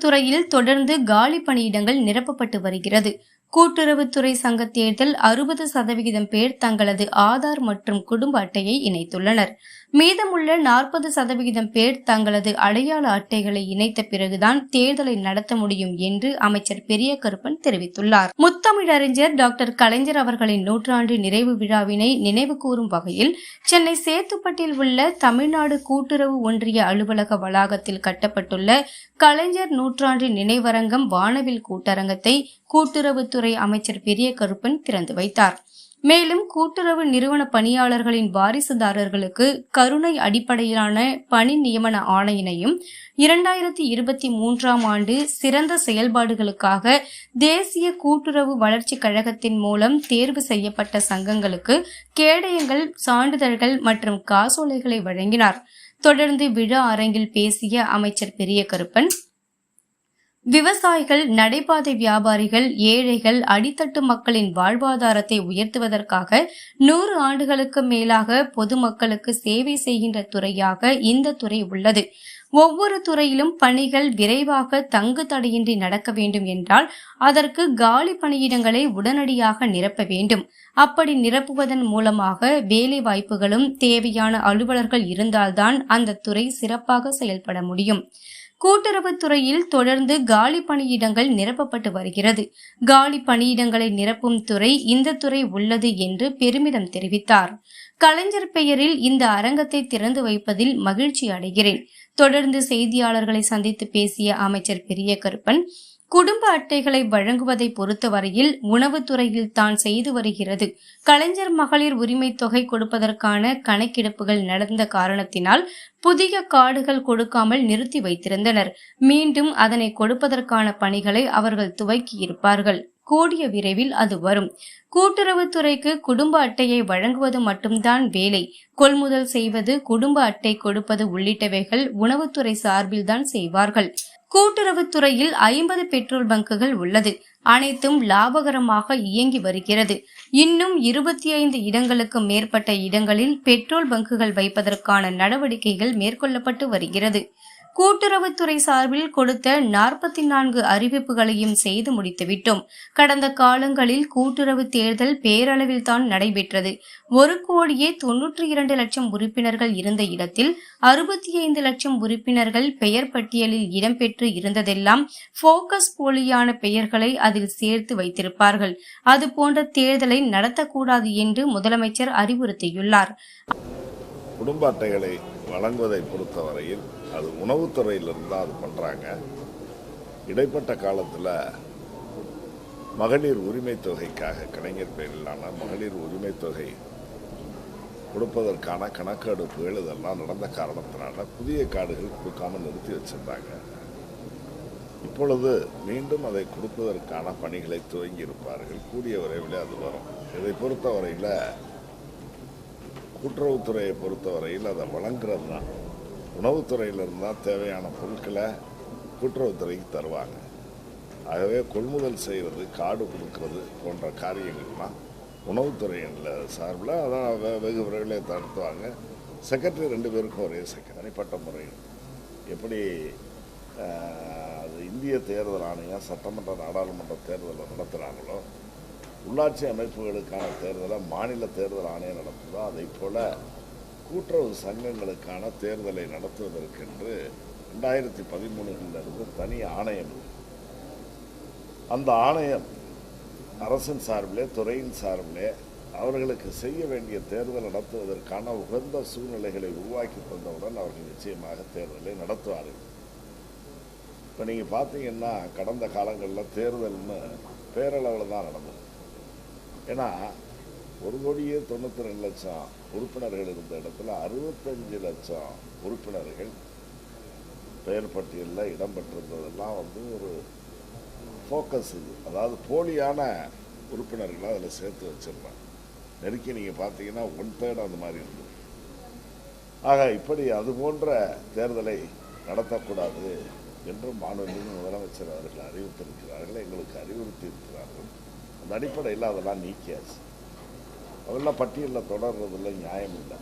துறையில் தொடர்ந்து காலி பணியிடங்கள் நிரப்பப்பட்டு வருகிறது. கூட்டுறவுத்துறை சங்க தேர்தல் அறுபது சதவிகிதம் பேர் தங்களது ஆதார் மற்றும் குடும்ப அட்டையை இணைத்துள்ளனர். மீதமுள்ள நாற்பது சதவிகிதம் பேர் தங்களது அடையாள அட்டைகளை இணைத்த பிறகுதான் தேர்தலை நடத்த முடியும் என்று அமைச்சர் பெரிய கருப்பன் தெரிவித்துள்ளார் முத்தமிழறிஞர் டாக்டர் கலைஞர் அவர்களின் நூற்றாண்டு நிறைவு விழாவினை நினைவு கூறும் வகையில் சென்னை சேத்துப்பட்டில் உள்ள தமிழ்நாடு கூட்டுறவு ஒன்றிய அலுவலக வளாகத்தில் கட்டப்பட்டுள்ள கலைஞர் நூற்றாண்டு நினைவரங்கம் வானவில் கூட்டரங்கத்தை கூட்டுறவுத்துறை தொழில்துறை அமைச்சர் பெரிய கருப்பன் திறந்து வைத்தார். மேலும் கூட்டுறவு நிறுவன பணியாளர்களின் வாரிசுதாரர்களுக்கு கருணை அடிப்படையிலான பணி நியமன ஆணையினையும் இரண்டாயிரத்தி இருபத்தி மூன்றாம் ஆண்டு சிறந்த செயல்பாடுகளுக்காக தேசிய கூட்டுறவு வளர்ச்சிக் கழகத்தின் மூலம் தேர்வு செய்யப்பட்ட சங்கங்களுக்கு கேடயங்கள் சான்றிதழ்கள் மற்றும் காசோலைகளை வழங்கினார். தொடர்ந்து விழா அரங்கில் பேசிய அமைச்சர் பெரிய கருப்பன் விவசாயிகள் நடைபாதை வியாபாரிகள் ஏழைகள் அடித்தட்டு மக்களின் வாழ்வாதாரத்தை உயர்த்துவதற்காக நூறு ஆண்டுகளுக்கு மேலாக பொதுமக்களுக்கு சேவை செய்கின்ற துறையாக இந்த துறை உள்ளது. ஒவ்வொரு துறையிலும் பணிகள் விரைவாக தங்கு தடையின்றி நடக்க வேண்டும் என்றால் அதற்கு காலி பணியிடங்களை உடனடியாக நிரப்ப வேண்டும். அப்படி நிரப்புவதன் மூலமாக வேலை வாய்ப்புகளும் தேவையான அலுவலர்கள் இருந்தால்தான் அந்த துறை சிறப்பாக செயல்பட முடியும். கூட்டுறவுத்துறையில் தொடர்ந்து காலி பணியிடங்கள் நிரப்பப்பட்டு வருகிறது. காலி பணியிடங்களை நிரப்பும் துறை இந்த துறை உள்ளது என்று பெருமிதம் தெரிவித்தார். கலைஞர் பெயரில் இந்த அரங்கத்தை திறந்து வைப்பதில் மகிழ்ச்சி அடைகிறேன். தொடர்ந்து செய்தியாளர்களை சந்தித்து பேசிய அமைச்சர் பெரிய கருப்பன் குடும்ப அட்டைகளை வழங்குவதை பொறுத்தவரையில் உணவுத்துறையில் தான் செய்து வருகிறது. கலைஞர் மகளிர் உரிமை தொகை கொடுப்பதற்கான கணக்கெடுப்புகள் நடந்த காரணத்தினால் புதிய கார்டுகள் கொடுக்காமல் நிறுத்தி வைத்திருந்தனர். மீண்டும் அதனை கொடுப்பதற்கான பணிகளை அவர்கள் துவக்கியிருப்பார்கள். கூடிய விரைவில் அது வரும். கூட்டுறவுத்துறைக்கு குடும்ப அட்டையை வழங்குவது மட்டும்தான் வேலை. கொள்முதல் செய்வது குடும்ப அட்டை கொடுப்பது உள்ளிட்டவைகள் உணவுத்துறை சார்பில்தான் செய்வார்கள். கூட்டுறவுத்துறையில் ஐம்பது பெட்ரோல் பங்குகள் உள்ளது. அனைத்தும் லாபகரமாக இயங்கி வருகிறது. இன்னும் இருபத்தி ஐந்து இடங்களுக்கு மேற்பட்ட இடங்களில் பெட்ரோல் பங்குகள் வைப்பதற்கான நடவடிக்கைகள் மேற்கொள்ளப்பட்டு வருகிறது. கூட்டுறவுத்துறை சார்பில் கொடுத்த நாற்பத்தி நான்கு அறிவிப்புகளையும் செய்து முடித்துவிட்டோம். கடந்த காலங்களில் கூட்டுறவு தேர்தல் பேரளவில் தான் நடைபெற்றது. ஒரு கோடியே தொன்னூற்றி இரண்டு லட்சம் உறுப்பினர்கள் இருந்த இடத்தில் அறுபத்தி ஐந்து லட்சம் உறுப்பினர்கள் பெயர் பட்டியலில் இடம்பெற்று இருந்ததெல்லாம் போக்கஸ் போலியான பெயர்களை அதில் சேர்த்து வைத்திருப்பார்கள். அது போன்ற தேர்தலை நடத்தக்கூடாது என்று முதலமைச்சர் அறிவுறுத்தியுள்ளார். குடும்ப அட்டைகளை வழங்குவதை பொறுத்தவரையில் அது உணவுத்துறையிலிருந்து தான் அது பண்ணுறாங்க இடைப்பட்ட காலத்தில் மகளிர் உரிமை தொகைக்காக கலைஞர் பெயரிலான மகளிர் உரிமை தொகை கொடுப்பதற்கான கணக்கெடுப்புகள் இதெல்லாம் நடந்த காரணத்தினால புதிய கார்டுகள் கொடுக்காமல் நிறுத்தி வச்சிருந்தாங்க. இப்பொழுது மீண்டும் அதை கொடுப்பதற்கான பணிகளை துவங்கி இருப்பார்கள் கூடிய விரைவில் அது வரும். இதை பொறுத்தவரையில் கூட்டுறவுத்துறையை பொறுத்தவரையில் அதை வழங்குறது தான். உணவுத்துறையிலிருந்து தான் தேவையான பொருட்களை கூட்டுறவுத்துறைக்கு தருவாங்க. ஆகவே கொள்முதல் செய்கிறது காடு கொடுக்கறது போன்ற காரியங்கள்லாம் உணவுத்துறையில் சார்பில் அதான் வெ- வெகு விரைவிலே தடுத்துவாங்க. செக்ரட்டரி ரெண்டு பேருக்கும் ஒரே செக்ரட்டரி தனிப்பட்ட முறையில். எப்படி அது இந்திய தேர்தல் ஆணையம் சட்டமன்ற நாடாளுமன்ற தேர்தலை நடத்துகிறாங்களோ உள்ளாட்சி அமைப்புகளுக்கான தேர்தலை மாநில தேர்தல் ஆணையம் நடத்துதோ அதை போல கூட்டுறவு சங்கங்களுக்கான தேர்தலை நடத்துவதற்கென்று ரெண்டாயிரத்தி பதிமூணுகளிலிருந்து தனி ஆணையம். அந்த ஆணையம் அரசின் சார்பிலே துறையின் சார்பிலே அவர்களுக்கு செய்ய வேண்டிய தேர்தல் நடத்துவதற்கான உகந்த சூழ்நிலைகளை உருவாக்கி தந்தவுடன் அவர்கள் நிச்சயமாக தேர்தலை நடத்துவார்கள். இப்போ நீங்கள் பார்த்தீங்கன்னா கடந்த காலங்களில் தேர்தல்னு பேரளவில் தான் நடந்தது. ஏன்னா ஒரு கோடியே தொண்ணூற்றி ரெண்டு லட்சம் உறுப்பினர்கள் இருந்த இடத்துல அறுபத்தஞ்சு லட்சம் உறுப்பினர்கள் பெயர் பட்டியலில் இடம்பெற்றிருந்ததெல்லாம் வந்து ஒரு ஃபோக்கஸ் இது. அதாவது போலியான உறுப்பினர்களை அதில் சேர்த்து வச்சிருந்தாங்க நெருக்கி நீங்கள் பார்த்தீங்கன்னா ஒன் தேர்ட் அந்த மாதிரி இருந்தது ஆக இப்படி அது போன்ற தேர்தலை நடத்தக்கூடாது என்று மாநில முதலமைச்சர் அவர்கள் அறிவித்திருக்கிறார்கள் எங்களுக்கு அறிவுறுத்தி இருக்கிறார்கள் அந்த அடிப்படையில் அதெல்லாம் நீக்கியாச்சு. அதெல்லாம் பட்டியலில் தொடர்றதில் நியாயம் இல்லை.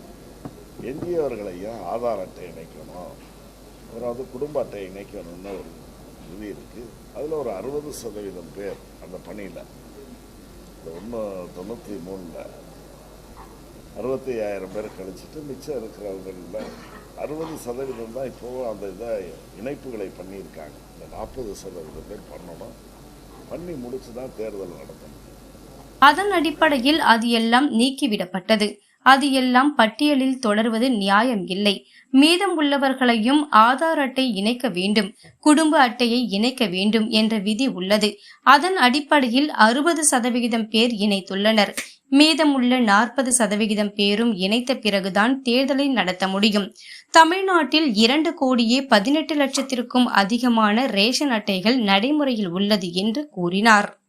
எஞ்சியவர்களையும் ஆதார் அட்டை இணைக்கணும். அப்புறம் குடும்ப அட்டை இணைக்கணும்னு ஒரு இது இருக்குது அதில் ஒரு அறுபது சதவீதம் பேர் அந்த பணியில். இந்த ஒன்று தொண்ணூற்றி மூணில் அறுபத்தி ஐயாயிரம் பேர் கழிச்சிட்டு மிச்சம் இருக்கிறவங்களில் அறுபது சதவீதம் தான் இப்போவும் அந்த இதை இணைப்புகளை பண்ணியிருக்காங்க. இந்த நாற்பது சதவீதம் பேர் பண்ணணும். பண்ணி முடிச்சு தான் தேர்தல் நடத்தணும். அதன் அடிப்படையில் அது எல்லாம் நீக்கிவிடப்பட்டது. அது எல்லாம் பட்டியலில் தொடர்வது நியாயம் இல்லை. மீதம் உள்ளவர்களையும் ஆதார் அட்டை இணைக்க வேண்டும். குடும்ப அட்டையை இணைக்க வேண்டும் என்ற விதி உள்ளது. அதன் அடிப்படையில் அறுபது சதவிகிதம் பேர் இணைத்துள்ளனர். மீதமுள்ள நாற்பது சதவிகிதம் பேரும் இணைத்த பிறகுதான் தேர்தலை நடத்த முடியும். தமிழ்நாட்டில் இரண்டு கோடியே பதினெட்டு லட்சத்திற்கும் அதிகமான ரேஷன் அட்டைகள் நடைமுறையில் உள்ளது என்று கூறினார்.